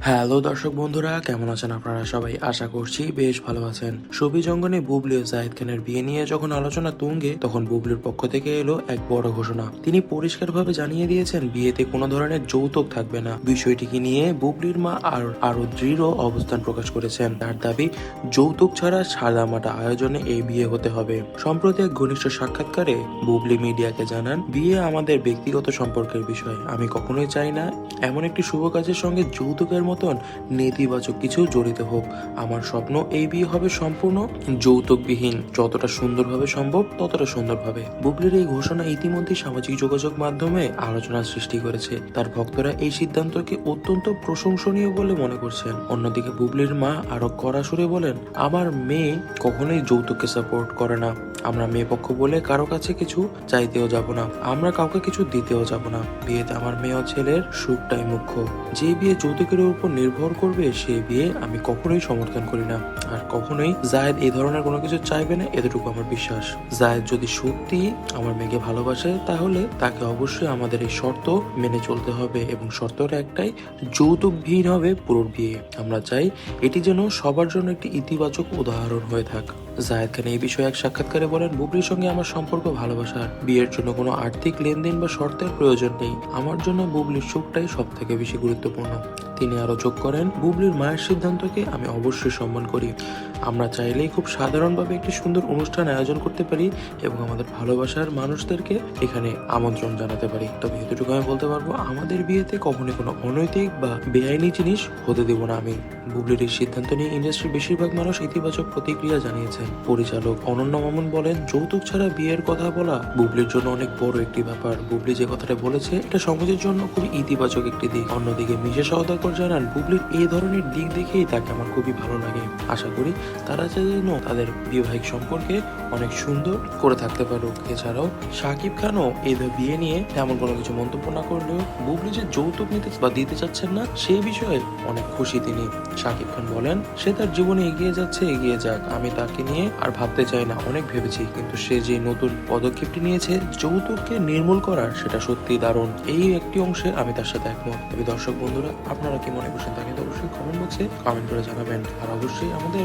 Hello দর্শক বন্ধুরা, কেমন আছেন আপনারা সবাই? আশা করছি বেশ ভালো আছেন। ছবি জঙ্গনে বুবলি ও জাহিদ খানের বিয়ে নিয়ে যখন আলোচনা তুঙ্গে, তখন বুবলির পক্ষ থেকে এলো এক বড় ঘোষণা। তিনি পরিষ্কারভাবে জানিয়ে দিয়েছেন, বিয়েতে কোনো ধরনের যৌতুক থাকবে না। বিষয়টিকে নিয়ে বুবলির মা আর আরও দৃঢ় অবস্থান প্রকাশ করেছেন। তার দাবি, যৌতুক ছাড়া সাদামাটা আয়োজনে এই বিয়ে হতে হবে। সম্প্রতি এক ঘনিষ্ঠ সাক্ষাৎকারে বুবলি মিডিয়াকে জানান, বিয়ে আমাদের ব্যক্তিগত সম্পর্কের বিষয়। আমি কখনোই চাই না এমন একটি শুভ কাজের সঙ্গে যৌতুকের মতন নেতিবাচক কিছু জড়িত হোক। আমার স্বপ্ন এই বিয়ে হবে সম্পূর্ণ যৌতুকবিহীন। যতটা সুন্দরভাবে সম্ভব, ততটা সুন্দরভাবে। বুবলির এই ঘোষণা ইতিমধ্যে সামাজিক যোগাযোগ মাধ্যমে আলোচনার সৃষ্টি করেছে। তার ভক্তরা এই সিদ্ধান্তকে অত্যন্ত প্রশংসনীয় বলে মনে করছেন। অন্যদিকে বুবলির মা আরও কড়া সুরে বলেন, আমার মেয়ে কখনোই যৌতুককে সাপোর্ট করে না। আমরা মেয়ে পক্ষ বলে কারও কাছে কিছু চাইতেও যাব না। আমরা কাউকে কিছু দিতেও যাব না। বিয়েতে আমার মেয়ে ছেলের সুখটাই মুখ্য। যে বিয়ে যৌতুকের উপর নির্ভর করবে, সে বিয়ে আমি কখনোই সমর্থন করি না। আর কখনোই জায়েদ এই ধরনের কোনো কিছু চাইবে না, এতটুকু আমার বিশ্বাস। জায়েদ যদি সত্যি আমার মেয়েকে ভালোবাসে, তাহলে তাকে অবশ্যই আমাদের এই শর্ত মেনে চলতে হবে এবং শর্তটা একটাই, যৌতুক যৌতুকবিহীন হবে পুরো বিয়ে। আমরা চাই এটি যেন সবার জন্য একটি ইতিবাচক উদাহরণ হয়ে থাক। জায়েদ খান এই বিষয়ে এক সাক্ষাৎকারে বলেন, বুবলির সঙ্গে আমার সম্পর্ক ভালোবাসার বিয়ের জন্য কোনো আর্থিক লেনদেন বা শর্তের প্রয়োজন নেই। আমার জন্য বুবলির সুখটাই সব থেকে বেশি গুরুত্বপূর্ণ। তিনি আরও যোগ করেন, বুবলির মায়ের সিদ্ধান্তকে আমি অবশ্যই সম্মান করি। আমরা চাইলেই খুব সাধারণভাবে একটি সুন্দর অনুষ্ঠান আয়োজন করতে পারি এবং আমাদের ভালোবাসার মানুষদেরকে এখানে আমন্ত্রণ জানাতে পারি। তবে এতটুকু আমি বলতে পারব, আমাদের বিয়েতে কখনোই কোনো অনৈতিক বা বেআইনি জিনিস হতে দেব না। আমি বুবলির এই সিদ্ধান্ত নিয়ে ইন্ডাস্ট্রির বেশিরভাগ মানুষ ইতিবাচক প্রতিক্রিয়া জানিয়েছেন পরিচালক অনন্য মামুন বলেন, যৌতুক ছাড়া বিয়ের কথা বলা বুবলির জন্য অনেক বড় একটি ব্যাপার। বুবলি যে কথাটা বলেছে, এটা সমাজের জন্য খুবই ইতিবাচক একটি দিক। অন্যদিকে মিশে সওদাগর জানান, বুবলির এই ধরনের দিক দেখেই তাকে আমার খুবই ভালো লাগে। আশা করি তারা যেন তাদের বৈবাহিক সম্পর্কে অনেক সুন্দর করে থাকতে পারুক। এছাড়াও শাকিব খানও এই বিয়ে নিয়ে তেমন কোনো কিছু মন্তব্য না করলেও বুবলি যে যৌতুক নিতে বা দিতে চাচ্ছেন না সেই বিষয়ে অনেক খুশি তিনি। শাকিব খান বলেন, সে তার জীবনে এগিয়ে যাচ্ছে, এগিয়ে যাক। আমি তাকে নিয়ে আর ভাবতে চাই না। অনেক ভেবেছি, কিন্তু সে যে নতুন পদক্ষেপটি নিয়েছে, যৌতুককে নির্মূল করার সেটা সত্যি দারুণ। এই একটি অংশে আমি তার সাথে একমত। তবে দর্শক বন্ধুরা, আপনারা কি মনে করছেন তাকে তো অবশ্যই কমেন্ট বক্সে কমেন্ট করে জানাবেন। আর অবশ্যই আমাদের